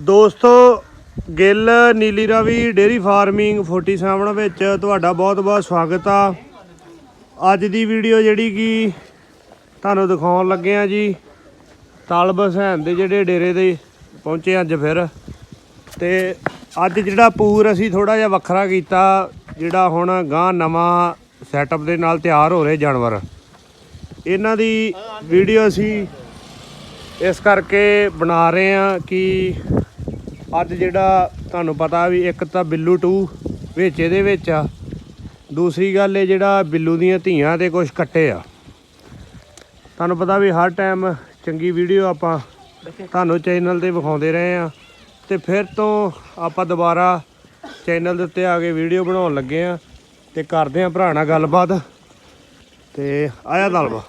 ਦੋਸਤੋ, Gill, Nili Ravi, dairy farming 47 ਵਿੱਚ ਤੁਹਾਡਾ ਬਹੁਤ-ਬਹੁਤ ਸਵਾਗਤ ਆ। ਅੱਜ ਦੀ ਵੀਡੀਓ ਜਿਹੜੀ ਕਿ ਤੁਹਾਨੂੰ ਦਿਖਾਉਣ ਲੱਗੇ ਆ ਜੀ, ਤਲਬ ਹਸੈਨ ਦੇ ਜਿਹੜੇ ਡੇਰੇ ਦੇ ਪਹੁੰਚੇ ਅੱਜ ਫਿਰ। ਤੇ ਅੱਜ ਜਿਹੜਾ ਪੂਰ ਅਸੀਂ ਥੋੜਾ ਜਿਹਾ ਵੱਖਰਾ ਕੀਤਾ, ਜਿਹੜਾ ਹੁਣ ਗਾਂ ਨਵਾਂ ਸੈਟਅਪ ਦੇ ਨਾਲ ਤਿਆਰ ਹੋ ਰਹੇ ਜਾਨਵਰ। ਇਹਨਾਂ ਦੀ ਵੀਡੀਓ ਅਸੀਂ ਇਸ ਕਰਕੇ ਬਣਾ ਰਹੇ ਆ ਕਿ ਅੱਜ ਜਿਹੜਾ ਤੁਹਾਨੂੰ ਪਤਾ ਵੀ ਇੱਕ ਤਾਂ ਬਿੱਲੂ 2 ਵਿੱਚ ਇਹਦੇ ਵਿੱਚ ਆ। ਦੂਸਰੀ ਗੱਲ ਇਹ ਜਿਹੜਾ ਬਿੱਲੂ ਦੀਆਂ ਧੀਆਂ ਤੇ ਕੁਝ ਕੱਟੇ ਆ। ਤੁਹਾਨੂੰ ਪਤਾ ਵੀ ਹਰ ਟਾਈਮ ਚੰਗੀ ਵੀਡੀਓ ਆਪਾਂ ਤੁਹਾਨੂੰ ਚੈਨਲ ਤੇ ਵਿਖਾਉਂਦੇ ਰਹੇ ਆ। ਤੇ ਫਿਰ ਤੋਂ ਆਪਾਂ ਦੁਬਾਰਾ ਚੈਨਲ ਦੇ ਉੱਤੇ ਆ ਕੇ ਵੀਡੀਓ ਬਣਾਉਣ ਲੱਗੇ ਆ ਤੇ ਕਰਦੇ ਆ ਭਰਾ ਨਾਲ ਗੱਲਬਾਤ। ਤੇ ਆਇਆ ਦਲਵਾ।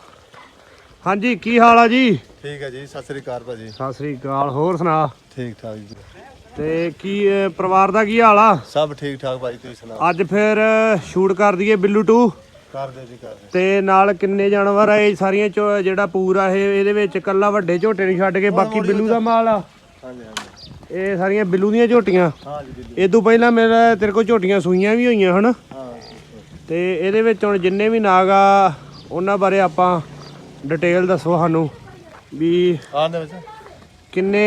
ਹਾਂਜੀ ਕੀ ਹਾਲ ਆ ਜੀ? ਠੀਕ ਹੈ ਜੀ ਸਤਿ ਸ੍ਰੀ ਅਕਾਲ ਭਾਜੀ। ਸਤਿ ਸ੍ਰੀ ਅਕਾਲ ਹੋਰ ਸੁਣਾ? ਠੀਕ ਠਾਕ ਜੀ। ਤੇ ਕੀ ਅਹ, ਪਰਿਵਾਰ ਦਾ ਕੀ ਹਾਲ ਆ? ਸਭ ਠੀਕ ਠਾਕ ਭਾਜੀ ਤੁਸੀਂ ਸੁਣਾਓ? ਅੱਜ ਫਿਰ ਸ਼ੂਟ ਕਰ ਦਈਏ ਬਿੱਲੂ 2 ਕਰ ਦਿਓ ਜੀ ਕਰ ਦਿਓ ਤੇ ਨਾਲ ਕਿੰਨੇ ਜਾਨਵਰ ਆ ਇਹ ਸਾਰੀਆਂ ਚੋ ਜਿਹੜਾ ਪੂਰਾ ਇਹ ਇਹਦੇ ਵਿੱਚ ਕੱਲਾ ਵੱਡੇ ਝੋਟੇ ਨਹੀਂ ਛੱਡ ਕੇ ਬਾਕੀ ਬਿੱਲੂ ਦਾ ਮਾਲ ਆ। ਹਾਂਜੀ ਹਾਂਜੀ। ਇਹ ਸਾਰੀਆਂ ਬਿੱਲੂ ਦੀਆਂ ਝੋਟੀਆਂ। ਹਾਂ ਜੀ ਬਿੱਲੂ। ਪਹਿਲਾਂ ਮੇਰਾ ਤੇਰੇ ਕੋਲ ਝੋਟੀਆਂ ਸੂਈਆਂ ਵੀ ਹੋਈਆਂ ਹਨ? ਹਾਂ। ਤੇ ਇਹਦੇ ਵਿੱਚ ਹੁਣ ਜਿੰਨੇ ਵੀ ਨਾਗ ਆ ਉਹਨਾਂ ਬਾਰੇ ਆਪਾਂ ਡਿਟੇਲ ਦੱਸੋ ਸਾਨੂੰ ਵੀ ਆਂਦੇ ਵਿੱਚ। ਕਿੰਨੇ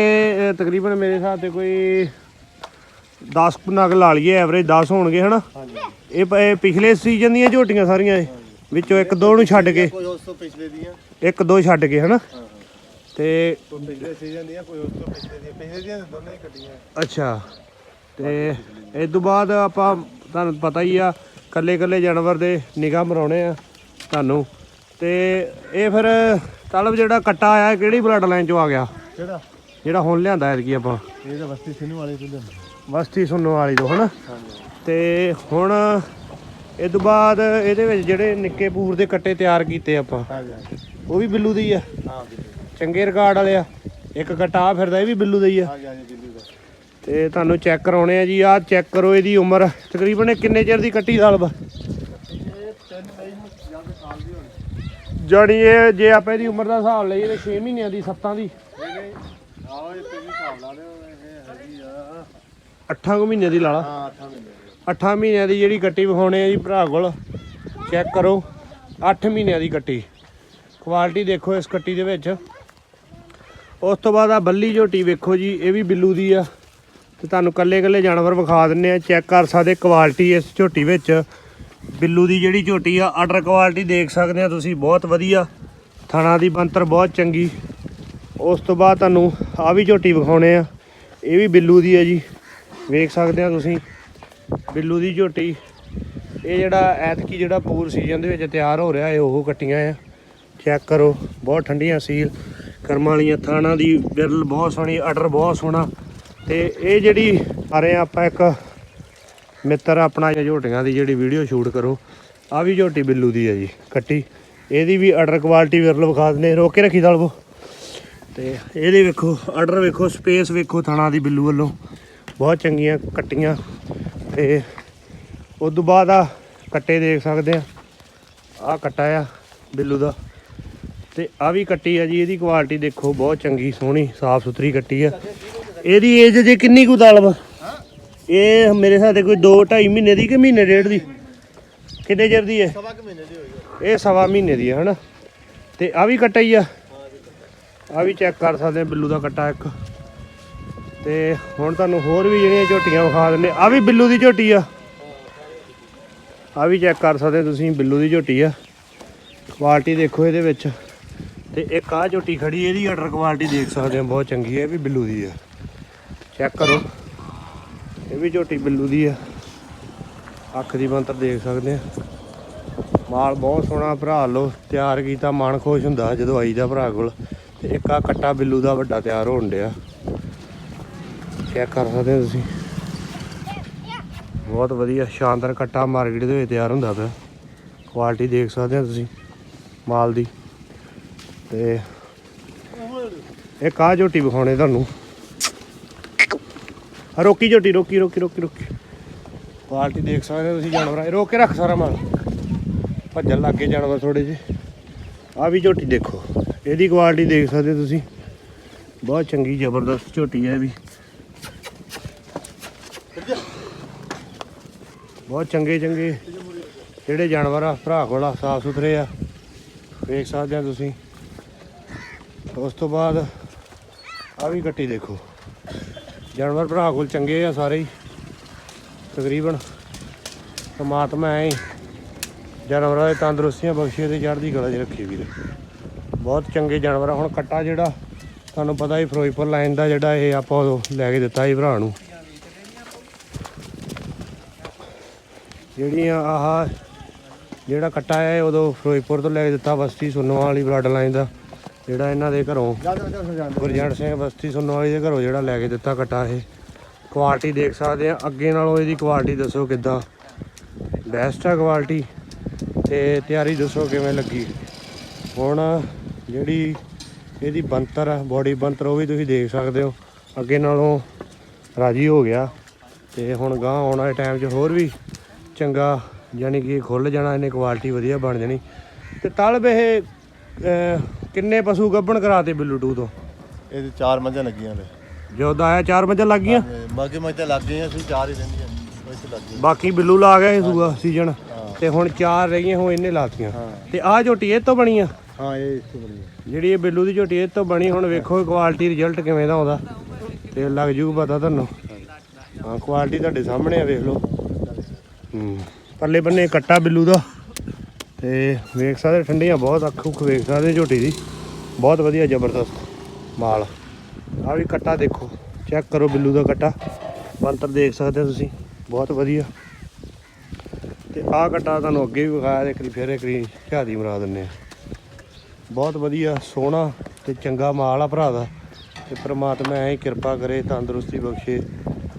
ਅਹ, ਤਕਰੀਬਨ ਮੇਰੇ ਹਿਸਾਬ ਤੇ ਕੋਈ 10 ਕੁ ਨਗ ਲਾ ਲਈਏ ਐਵਰੇਜ 10 ਹੋਣਗੇ ਹਨਾ? ਇਹ ਪ- ਇਹ ਪਿਛਲੇ ਸੀਜ਼ਨ ਦੀਆਂ ਝੋਟੀਆਂ ਸਾਰੀਆਂ ਇਹ। ਵਿੱਚੋਂ ਇੱਕ ਦੋ ਨੂੰ ਛੱਡ ਕੇ। ਕੋਈ ਉਸ ਤੋਂ ਪਿਛਲੇ ਦੀਆਂ। ਇੱਕ ਦੋ ਛੱਡ ਕੇ ਹਨਾ? ਤੇ ਕੋਈ ਪਿਛਲੇ ਸੀਜ਼ਨ ਦੀਆਂ ਕੋਈ ਉਸ ਤੋਂ ਪਿਛਲੇ ਦੀਆਂ। ਪਿਛਲੇ ਦੀਆਂ ਤਾਂ ਦੋਨੇ ਹੀ ਕੱਟੀਆਂ ਅੱਛਾ। ਤੇ ਇਸ ਤੋਂ ਬਾਅਦ ਆਪਾਂ ਤੁਹਾਨੂੰ ਪਤਾ ਹੀ ਆ ਕੱਲੇ ਕੱਲੇ ਜਾਨਵਰ ਦੇ ਨਿਗਾਹ ਮਰਾਉਣੇ ਆ ਤੁਹਾਨੂੰ। ਤੇ ਇਹ ਫਿਰ ਤਲਬ ਜਿਹੜਾ ਕੱਟਾ ਆਇਆ ਕਿਹੜੀ ਬਲੱਡ ਲਾਈਨ ਚੋਂ ਆ ਗਿਆ? ਕਿਹੜਾ? ਜਿਹੜਾ ਹੁਣ ਲਿਆਂਦਾ ਐਤਕੀ ਆਪਾਂ। ਇਹ ਤਾਂ ਬਸਤੀ ਸਿੰਨੂ ਵਾਲੇ ਤੋਂ ਲਿਆਂਦਾ। ਵਸਤੀ ਸੁਣਨ ਵਾਲੀ ਤੋਂ ਹਨਾ? ਤੇ ਹੁਣ ਇਹ ਤੋਂ ਬਾਅਦ ਇਹਦੇ ਵਿੱਚ ਜਿਹੜੇ ਨਿੱਕੇ ਪੂਰ ਦੇ ਕੱਟੇ ਤਿਆਰ ਕੀਤੇ ਆਪਾਂ ਉਹ ਵੀ ਬਿੱਲੂ ਦੇ ਹੀ ਆ। ਚੰਗੇ ਰਿਕਾਰਡ ਵਾਲੇ ਆ। ਇੱਕ ਕਟਾ ਫਿਰਦਾ ਇਹ ਵੀ ਬਿੱਲੂ ਦਾ ਹੀ ਆ। ਤੇ ਤੁਹਾਨੂੰ ਚੈੱਕ ਕਰਾਉਣੇ ਆ ਜੀ ਆਹ ਚੈੱਕ ਕਰੋ ਇਹਦੀ ਉਮਰ। ਤਕਰੀਬਨ ਕਿੰਨੇ ਚਿਰ ਦੀ ਕੱਟੀ ਸਾਲ ਵਾ ਇਹ ਤਿੰਨ ਮਈ ਨੂੰ ਜਾਂ ਤੇ ਸਾਲ ਦੀ ਹੋਣੀ ਜਾਣੀ ਇਹ ਜੇ ਆਪਾਂ ਇਹਦੀ ਉਮਰ ਦਾ ਹਿਸਾਬ ਲਈਏ ਤੇ 6 ਮਹੀਨਿਆਂ ਦੀ, ਸੱਤਾਂ ਦੀ। ਨਹੀਂ ਆਓ ਇਹ ਤੁਸੀਂ ਹਿਸਾਬ ਲਾ ਲਿਓ ਇਹ ਹੈਗੀ ਆ 8 ਕੁ ਮਹੀਨਿਆਂ ਦੀ ਲਾ ਲਾ। ਹਾਂ 8 ਮਹੀਨੇ 8 ਮਹੀਨਿਆਂ ਦੀ ਜਿਹੜੀ ਕੱਟੀ ਵਿਖਾਉਣੇ ਆ ਜੀ ਭਰਾ ਕੋਲ ਚੈੱਕ ਕਰੋ। 8 ਮਹੀਨਿਆਂ ਦੀ ਕੱਟੀ ਕੁਆਲਿਟੀ ਦੇਖੋ ਇਸ ਕੱਟੀ ਦੇ ਵਿੱਚ। ਉਸ ਤੋਂ ਬਾਅਦ ਆ ਬੱਲੀ ਝੋਟੀ ਵੇਖੋ ਜੀ, ਇਹ ਵੀ ਬਿੱਲੂ ਦੀ ਆ। ਤੇ ਤੁਹਾਨੂੰ ਕੱਲੇ ਕੱਲੇ ਜਾਨਵਰ ਵਿਖਾ ਦਿੰਨੇ ਆ। ਚੈੱਕ ਕਰ ਸਕਦੇ ਕੁਆਲਿਟੀ ਇਸ ਝੋਟੀ ਵਿੱਚ। ਬਿੱਲੂ ਦੀ ਜਿਹੜੀ ਝੋਟੀ ਆ ਆਰਡਰ ਕੁਆਲਿਟੀ ਦੇਖ ਸਕਦੇ ਆ ਤੁਸੀਂ, ਬਹੁਤ ਵਧੀਆ। ਥਣਾ ਦੀ ਬੰਤਰ ਬਹੁਤ ਚੰਗੀ। ਉਸ ਤੋਂ ਬਾਅਦ ਤੁਹਾਨੂੰ ਆ ਵੀ ਝੋਟੀ ਵਿਖਾਉਣੇ ਆ। ਇਹ ਵੀ ਬਿੱਲੂ ਦੀ ਹੈ ਜੀ। ਵੇਖ ਸਕਦੇ ਆ ਤੁਸੀਂ, ਬਿੱਲੂ ਦੀ ਝੋਟੀ। ਇਹ ਜਿਹੜਾ ਐਤਕੀ ਜਿਹੜਾ ਪੂਰ ਸੀਜ਼ਨ ਦੇ ਵਿੱਚ ਤਿਆਰ ਹੋ ਰਿਹਾ ਹੈ ਉਹ ਕੱਟੀਆਂ ਆ। ਚੈੱਕ ਕਰੋ, ਬਹੁਤ ਠੰਡੀਆਂ ਸੀਲ ਕਰਮਾਂ ਵਾਲੀਆਂ ਥਾਣਾ ਦੀ ਬਿਰਲ ਬਹੁਤ ਸੋਹਣੀ ਆਰਡਰ ਬਹੁਤ ਸੋਹਣਾ। ਤੇ ਇਹ ਜਿਹੜੀ, ਆ ਰਹੇ ਆਪਾਂ ਇੱਕ ਮਿੱਤਰ, ਆਪਣਾ ਇਹ ਝੋਟੀਆਂ ਦੀ ਜਿਹੜੀ ਵੀਡੀਓ ਸ਼ੂਟ ਕਰੋ। ਆ ਵੀ ਝੋਟੀ ਬਿੱਲੂ ਦੀ ਹੈ ਜੀ, ਕੱਟੀ। ਇਹਦੀ ਵੀ ਆਰਡਰ ਕੁਆਲਿਟੀ ਵਿਰਲ ਵਿਖਾ ਦਿੰਦੇ ਰੋਕ ਕੇ ਰੱਖੀ ਦਲਵੋ ਤੇ ਇਹਦੇ ਵੇਖੋ ਆਰਡਰ ਵੇਖੋ ਸਪੇਸ ਵੇਖੋ ਥਾਣਾ ਦੀ ਬਿੱਲੂ ਵੱਲੋਂ। ਬਹੁਤ ਚੰਗੀਆਂ ਕੱਟੀਆਂ। ਤੇ ਉਸ ਤੋਂ ਬਾਅਦ ਆ ਕੱਟੇ ਦੇਖ ਸਕਦੇ ਆ। ਆ ਕੱਟਾ ਆ ਬਿੱਲੂ ਦਾ। ਤੇ ਆ ਵੀ ਕੱਟੀ ਆ ਜੀ, ਇਹਦੀ ਕੁਆਲਿਟੀ ਦੇਖੋ, ਬਹੁਤ ਚੰਗੀ, ਸੋਹਣੀ ਸਾਫ਼ ਸੁਥਰੀ ਕੱਟੀ ਆ। ਇਹਦੀ ਏਜ ਜੇ ਕਿੰਨੀ ਕੁ ਦਾਲ ਇਹ ਮੇਰੇ ਹਿਸਾਬ ਤੇ ਕੋਈ 2 2.5 ਮਹੀਨੇ ਦੀ ਕਿ ਮਹੀਨੇ ਡੇਢ ਦੀ? ਕਿੰਨੇ ਚਿਰ ਦੀ ਹੈ ਸਵਾ ਕੁ ਮਹੀਨੇ ਦੀ ਹੋਈ ਇਹ ਸਵਾ ਮਹੀਨੇ ਦੀ ਹੈ ਹਨਾ? ਤੇ ਆ ਵੀ ਕੱਟਾ ਹੀ ਆ। ਆ ਵੀ ਚੈੱਕ ਕਰ ਸਕਦੇ ਆ ਬਿੱਲੂ ਦਾ ਕੱਟਾ ਇੱਕ। ਤੇ ਹੁਣ ਤੁਹਾਨੂੰ ਹੋਰ ਵੀ ਜਿਹੜੀਆਂ ਝੋਟੀਆਂ ਵਿਖਾ ਦਿੰਦੇ ਆ ਵੀ ਬਿੱਲੂ ਦੀ ਝੋਟੀ ਆ। ਆ ਵੀ ਚੈੱਕ ਕਰ ਸਕਦੇ ਤੁਸੀਂ ਬਿੱਲੂ ਦੀ ਝੋਟੀ ਆ। ਕੁਆਲਿਟੀ ਦੇਖੋ ਇਹਦੇ ਵਿੱਚ। ਤੇ ਇੱਕ ਆ ਝੋਟੀ ਖੜੀ ਇਹਦੀ ਆਰਡਰ ਕੁਆਲਿਟੀ ਦੇਖ ਸਕਦੇ ਆ ਬਹੁਤ ਚੰਗੀ ਹੈ ਇਹ ਵੀ ਬਿੱਲੂ ਦੀ ਆ। ਚੈੱਕ ਕਰੋ। ਇਹ ਵੀ ਝੋਟੀ ਬਿੱਲੂ ਦੀ ਆ। ਅੱਖ ਦੀ ਬੰਤਰ ਦੇਖ ਸਕਦੇ ਆ। ਮਾਲ ਬਹੁਤ ਸੋਹਣਾ ਭਰਾ ਲੋ ਤਿਆਰ ਕੀਤਾ, ਮਨ ਖੁਸ਼ ਹੁੰਦਾ ਜਦੋਂ ਆਈਦਾ ਭਰਾ ਕੋਲ। ਤੇ ਇੱਕ ਆ ਕੱਟਾ ਬਿੱਲੂ ਦਾ ਵੱਡਾ ਤਿਆਰ ਹੋਣ ਡਿਆ। ਚੈੱਕ ਕਰ ਸਕਦੇ ਹੋ ਤੁਸੀਂ। ਬਹੁਤ ਵਧੀਆ, ਸ਼ਾਨਦਾਰ ਕੱਟਾ ਮਾਰਕੀਟ ਦੇ ਵਿੱਚ ਤਿਆਰ ਹੁੰਦਾ ਪਿਆ। ਕੁਆਲਿਟੀ ਦੇਖ ਸਕਦੇ ਹੋ ਤੁਸੀਂ, ਮਾਲ ਦੀ। ਤੇ ਇੱਕ ਆ ਝੋਟੀ ਵਿਖਾਉਣੇ ਤੁਹਾਨੂੰ। ਰੋਕੀ ਝੋਟੀ ਰੋਕੀ ਰੋਕੀ ਰੋਕੀ ਰੋਕੀ। ਕੁਆਲਿਟੀ ਦੇਖ ਸਕਦੇ ਹੋ ਤੁਸੀਂ ਜਾਨਵਰਾਂ ਦੀ। ਰੋਕ ਕੇ ਰੱਖ ਸਾਰਾ ਮਾਲ। ਭੱਜਣ ਲੱਗੇ ਜਾਨਵਰ ਥੋੜੇ ਜਿਹੇ। ਆ ਵੀ ਝੋਟੀ ਦੇਖੋ। ਇਹਦੀ ਕੁਆਲਿਟੀ ਦੇਖ ਸਕਦੇ ਹੋ ਤੁਸੀਂ। ਬਹੁਤ ਚੰਗੀ ਜ਼ਬਰਦਸਤ ਝੋਟੀ ਹੈ ਇਹ ਵੀ। ਬਹੁਤ ਚੰਗੇ ਚੰਗੇ। ਜਿਹੜੇ ਜਾਨਵਰ ਆ ਭਰਾ ਕੋਲ ਆ ਸਾਫ਼ ਸੁਥਰੇ ਆ। ਵੇਖ ਸਕਦੇ ਆ ਤੁਸੀਂ। ਉਸ ਤੋਂ ਬਾਅਦ ਆ ਵੀ ਕੱਟੀ ਦੇਖੋ। ਜਾਨਵਰ ਭਰਾ ਕੋਲ ਚੰਗੇ ਆ ਸਾਰੇ ਹੀ। ਤਕਰੀਬਨ ਪਰਮਾਤਮਾ ਐ ਜਾਨਵਰਾਂ ਦੇ ਤੰਦਰੁਸਤੀਆਂ ਬਖਸ਼ੇ ਤੇ ਚੜ੍ਹਦੀ ਕਲਾ 'ਚ ਰੱਖੀ ਵੀਰੇ। ਬਹੁਤ ਚੰਗੇ ਜਾਨਵਰ ਆ। ਹੁਣ ਕੱਟਾ ਜਿਹੜਾ ਤੁਹਾਨੂੰ ਪਤਾ ਹੀ ਫਿਰੋਜ਼ਪੁਰ ਲਾਈਨ ਦਾ ਜਿਹੜਾ ਇਹ ਆਪਾਂ ਉਦੋਂ ਲੈ ਕੇ ਦਿੱਤਾ ਸੀ ਭਰਾ ਨੂੰ। ਜਿਹੜੀਆਂ ਆਹ ਜਿਹੜਾ ਕੱਟਾ ਹੈ ਉਦੋਂ ਫਿਰੋਜ਼ਪੁਰ ਤੋਂ ਲੈ ਕੇ ਦਿੱਤਾ ਬਸਤੀ ਸੁੰਨਵਾਂ ਵਾਲੀ ਬਲੱਡ ਲਾਈਨ ਦਾ। ਜਿਹੜਾ ਇਹਨਾਂ ਦੇ ਘਰੋਂ ਗੁਰਜੰਟ ਸਿੰਘ ਬਸਤੀ ਵਾਲੀ ਦੇ ਘਰੋਂ ਜਿਹੜਾ ਲੈ ਕੇ ਦਿੱਤਾ ਕੱਟਾ ਇਹ। ਕੁਆਲਿਟੀ ਦੇਖ ਸਕਦੇ ਆ ਅੱਗੇ ਨਾਲੋਂ ਇਹਦੀ ਕੁਆਲਿਟੀ ਦੱਸੋ ਕਿੱਦਾਂ। ਬੈਸਟ ਆ ਕੁਆਲਿਟੀ। ਤੇ ਤਿਆਰੀ ਦੱਸੋ ਕਿਵੇਂ ਲੱਗੀ। ਹੁਣ ਜਿਹੜੀ ਇਹਦੀ ਬੰਤਰ ਆ ਬੋਡੀ ਬੰਤਰ ਉਹ ਵੀ ਤੁਸੀਂ ਦੇਖ ਸਕਦੇ ਹੋ। ਅੱਗੇ ਨਾਲੋਂ ਰਾਜੀ ਹੋ ਗਿਆ। ਤੇ ਹੁਣ ਗਾਂ ਆਉਣ ਵਾਲੇ ਟਾਈਮ 'ਚ ਹੋਰ ਵੀ ਚੰਗਾ ਯਾਨੀ ਕਿ ਖੁੱਲ ਜਾਣਾ ਇਹਨੇ ਕੁਆਲਿਟੀ ਵਧੀਆ ਬਣ ਜਾਣੀ। ਤੇ ਤਲਬ ਇਹ ਕਿੰਨੇ ਪਸ਼ੂ ਗੱਭਣ ਕਰਾਤੇ ਬਿੱਲੂ ਟੂ ਤੋਂ? ਇਹਦੇ ਚਾਰ ਮੱਝਾਂ ਲੱਗੀਆਂ ਨੇ। ਜਦੋਂ ਆਇਆ ਚਾਰ ਮੱਝਾਂ ਲੱਗ ਗਈਆਂ? ਬਾਕੀ ਮੱਝਾਂ ਲੱਗ ਗਈਆਂ ਸੀ ਚਾਰ ਹੀ ਰਹਿੰਦੀਆਂ ਉਹ ਇੱਥੇ ਲੱਗ ਗਈਆਂ। ਬਾਕੀ ਬਿੱਲੂ ਲਾ ਗਿਆ ਸੂਆ ਸੀਜ਼ਨ ਤੇ ਹੁਣ ਚਾਰ ਰਹਿ ਗਈਆਂ ਹੁਣ ਇਹਨੇ ਲਾਤੀਆਂ। ਤੇ ਆਹ ਝੋਟੀ ਇਹ ਤੋਂ ਬਣੀ ਆ? ਹਾਂ ਇਹ ਇੱਥੇ ਬਣੀ ਹੈ। ਜਿਹੜੀ ਇਹ ਬਿੱਲੂ ਦੀ ਝੋਟੀ ਇਹ ਤੋਂ ਬਣੀ ਹੁਣ ਵੇਖੋ ਕੁਆਲਿਟੀ ਰਿਜ਼ਲਟ ਕਿਵੇਂ ਦਾ ਆਉਂਦਾ ਤੇ ਲੱਗ ਜੂ ਪਤਾ ਤੁਹਾਨੂੰ। ਹਾਂ ਕੁਆਲਿਟੀ ਤੁਹਾਡੇ ਸਾਹਮਣੇ ਆ ਵੇਖ ਲਓ। ਹੂੰ ਪਰਲੇ ਬੰਨੇ ਕੱਟਾ ਬਿੱਲੂ ਦਾ। ਤੇ ਵੇਖ ਸਕਦੇ ਠੰਡੀਆਂ ਬਹੁਤ, ਅੱਖ ਉੱਖ ਵੇਖ ਸਕਦੇ ਝੋਟੀ ਦੀ। ਬਹੁਤ ਵਧੀਆ ਜ਼ਬਰਦਸਤ ਮਾਲ। ਆ ਵੀ ਕੱਟਾ ਦੇਖੋ ਚੈੱਕ ਕਰੋ ਬਿੱਲੂ ਦਾ ਕੱਟਾ। ਬੰਤਰ ਦੇਖ ਸਕਦੇ ਹੋ ਤੁਸੀਂ, ਬਹੁਤ ਵਧੀਆ। ਤੇ ਆਹ ਕੱਟਾ ਤੁਹਾਨੂੰ ਅੱਗੇ ਵੀ ਵਿਖਾਇਆ ਤੇ ਇੱਕ ਵਾਰੀ ਫਿਰ ਇੱਕ ਵਾਰੀ ਝਾਦੀ ਮਰਾ ਦਿੰਨੇ ਆ ਬਹੁਤ ਵਧੀਆ, ਸੋਹਣਾ ਤੇ ਚੰਗਾ ਮਾਲ ਆ ਭਰਾ ਦਾ। ਤੇ ਪ੍ਰਮਾਤਮਾ ਐਂ ਹੀ ਕਿਰਪਾ ਕਰੇ, ਤੰਦਰੁਸਤੀ ਬਖਸ਼ੇ।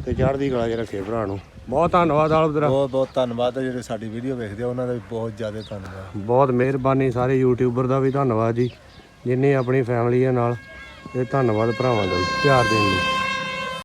ਤੇ ਚੜ੍ਹਦੀ ਕਲਾ 'ਚ ਰੱਖੇ ਭਰਾ ਨੂੰ। ਬਹੁਤ ਧੰਨਵਾਦ ਆਲਮ ਤੇਰਾ। ਬਹੁਤ ਬਹੁਤ ਧੰਨਵਾਦ ਜਿਹੜੇ ਸਾਡੀ ਵੀਡੀਓ ਵੇਖਦੇ ਆ ਉਹਨਾਂ ਦਾ ਵੀ ਬਹੁਤ ਜ਼ਿਆਦਾ ਧੰਨਵਾਦ। ਬਹੁਤ ਮਿਹਰਬਾਨੀ ਸਾਰੇ ਯੂਟਿਊਬਰ ਦਾ ਵੀ ਧੰਨਵਾਦ ਜੀ ਜਿਨੇ ਆਪਣੀ ਫੈਮਿਲੀ ਨਾਲ ਇਹ ਧੰਨਵਾਦ ਭਰਾਵਾਂ ਦਾ ਜੀ ਪਿਆਰ ਦੇਣ ਲਈ।